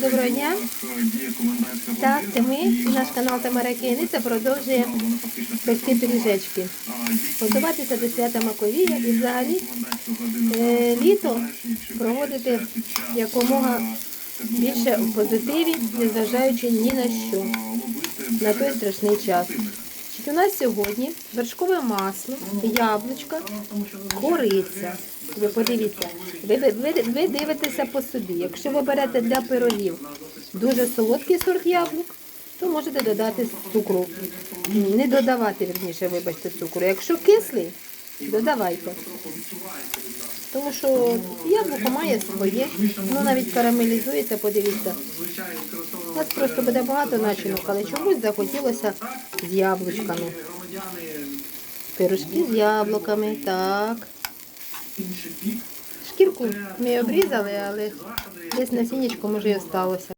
Доброго дня. Так, це ми наш канал Тамара Кияниця продовжує пекти пиріжечки. Готуватися до свята Маковія і взагалі е, літо проводити якомога більше в позитиві, незважаючи ні на що, на той страшний час. У нас сьогодні вершкове масло, яблучка, кориця. Ви подивіться, ви, ви, ви дивитеся по собі. Якщо ви берете для пирогів дуже солодкий сорт яблук, то можете додати цукру. Не додавати, вірніше, вибачте, цукру. Якщо кислий, додавайте. Тому що яблуко має своє, воно навіть карамелізується, подивіться. У нас просто буде багато начинок, але чомусь захотілося з яблучками. Пирожки з яблуками, так. Шкірку ми обрізали, але десь на сінечку може і осталося.